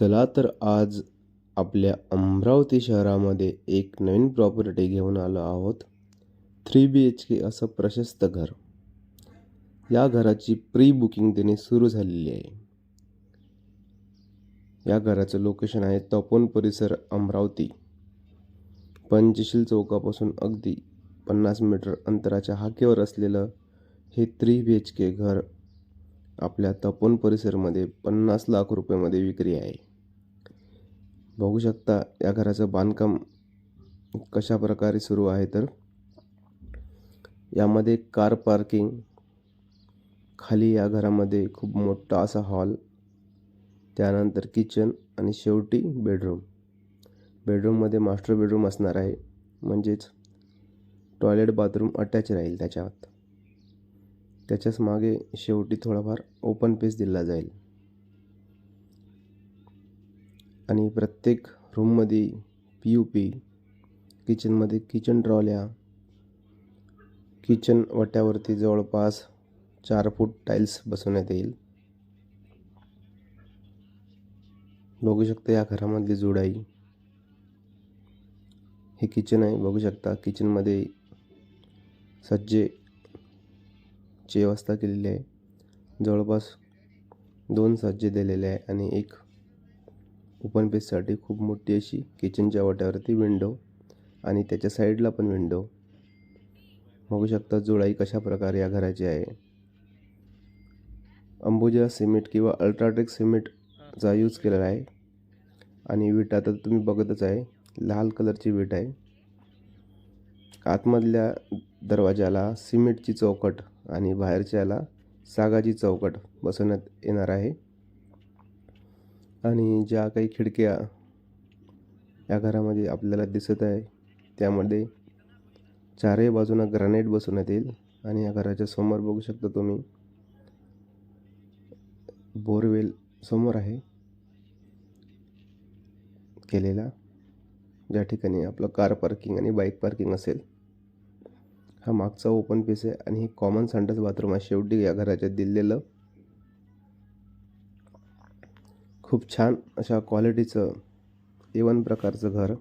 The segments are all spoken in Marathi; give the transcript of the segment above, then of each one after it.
चला तर आज आपल्या अमरावती शहरामध्ये एक नवीन प्रॉपर्टी घेऊन आलो आहोत. थ्री बी एच के असं प्रशस्त घर. या घराची प्री बुकिंग देणे सुरू झालेली आहे. या घराचं लोकेशन आहे तपोन परिसर अमरावती. पंचशील चौकापासून अगदी पन्नास मीटर अंतराच्या हाकेवर असलेलं हे थ्री बी एच के घर आपल्या तपोन परिसरमध्ये पन्नास लाख रुपयामध्ये विक्री आहे. बघू शकता या घराचं बांधकाम कशा प्रकारे सुरू आहे तर? यामध्ये कार पार्किंग खाली या घरामध्ये खूप मोठा असा हॉल त्यानंतर किचन आणि शेवटी बेडरूम. बेडरूममध्ये मास्टर बेडरूम असणार आहे म्हणजेच टॉयलेट बाथरूम अटॅच राहील त्याच्यात. त्याच्याच मागे शेवटी थोडाफार ओपन पेस दिला जाईल. आणि प्रत्येक रूममध्ये पी यू पी किचनमध्ये किचन ट्रॉल्या किचन वट्यावरती जवळपास चार फूट टाईल्स बसवण्यात येईल. बघू शकता या घरामधली जुडाई. हे किचन आहे बघू शकता किचनमध्ये सज्जे ची व्यवस्था केलेली आहे. जवळपास दोन सज्जे दिलेले आहे आणि एक ओपन पेससाठी खूप मोठी अशी किचनच्या वाट्यावरती विंडो आणि त्याच्या साईडला पण विंडो बघू शकता जुळाई कशा प्रकारे या घराची आहे. अंबुजा सिमेंट किंवा अल्ट्राटेक सिमेंटचा यूज केलेला आहे. आणि विटा तर तुम्ही बघतच आहे. लाल कलरची विट आहे. आतमधल्या दरवाजाला सिमेंटची चौकट आणि बाहेरच्याला सागाची चौकट बसवण्यात येणार आहे. आणि ज्या काही खिडक्या या घरामध्ये आपल्याला दिसत आहे त्यामध्ये चारही बाजूंना ग्रॅनाईट बसवण्यात येईल. आणि या घराच्या समोर बघू शकता तुम्ही बोरवेल समोर आहे केलेला ज्या ठिकाणी आपलं कार पार्किंग आणि बाईक पार्किंग असेल. हा मागचा ओपन पेस आहे आणि हे कॉमन संडास बाथरूम आहे. शेवटी या घराच्या दिलेलं. खूप छान अशा क्वालिटीचं एवन प्रकारचं घर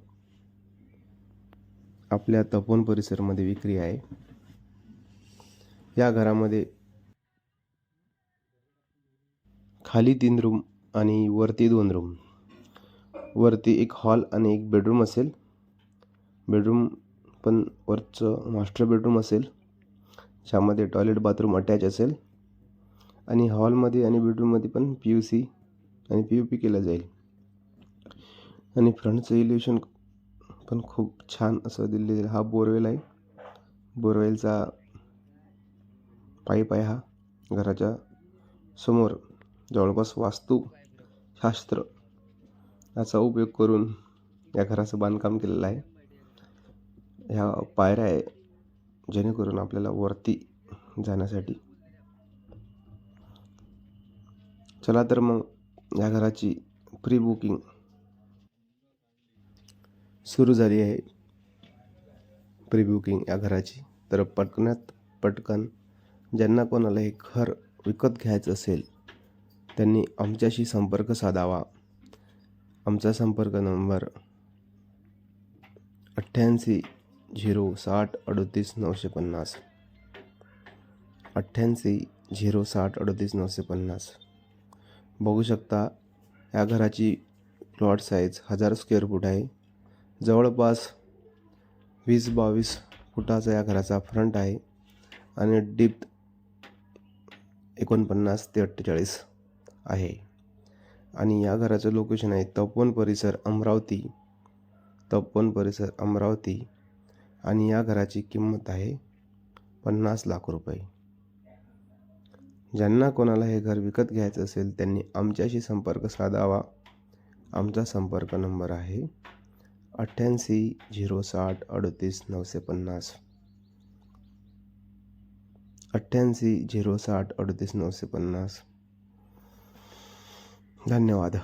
आपल्या तपोन परिसरमध्ये विक्री आहे. या घरामध्ये खाली तीन रूम आणि वरती दोन रूम वरती एक हॉल आणि एक बेडरूम असेल. बेडरूम पण वरचं मास्टर बेडरूम असेल ज्यामध्ये टॉयलेट बाथरूम अटॅच असेल आणि हॉलमध्ये आणि बेडरूममध्ये पण पी यू सी आणि पी यू पी केलं जाईल. आणि फ्रंटचं इल्युशन पण खूप छान असं दिलेलं हा बोरवेल आहे. बोरवेलचा पाईप आहे हा घराच्या समोर. जवळपास वास्तुशास्त्र याचा उपयोग करून या घराचं बांधकाम केलेलं आहे. ह्या पायऱ्या आहे जेणेकरून आपल्याला वरती जाण्यासाठी. चला तर मग या घराची प्री बुकिंग सुरू झाली आहे. प्री बुकिंग या घराची. तर पटकनात पटकन ज्यांना कोणाला हे घर विकत घ्यायचं असेल त्यांनी आमच्याशी संपर्क साधावा. आमचा संपर्क नंबर अठ्ठ्याऐंशी झिरो साठ अडतीस नऊशे पन्नास. अठ्ठ्याऐंशी झिरो साठ अडतीस नऊशे पन्नास. बघू शकता या घराची प्लॉट साईज हजार स्क्वेअर फूट आहे. जवळपास वीस बावीस फुटाचा या घराचा फ्रंट आहे आणि डीप एकोणपन्नास ते अठ्ठेचाळीस आहे. आणि या घराचं लोकेशन आहे तपोवन परिसर अमरावती. तपोवन परिसर अमरावती. आणि या घराची किंमत आहे पन्नास लाख रुपये. ज्यांना कोणाला हे घर विकत घ्यायचं असेल त्यांनी आमच्याशी संपर्क साधावा. आमचा संपर्क नंबर आहे अठ्ठ्याऐंशी झिरो साठ अडतीस नऊशे पन्नास. अठ्ठ्याऐंशी झिरो साठ अडतीस नऊशे पन्नास. धन्यवाद.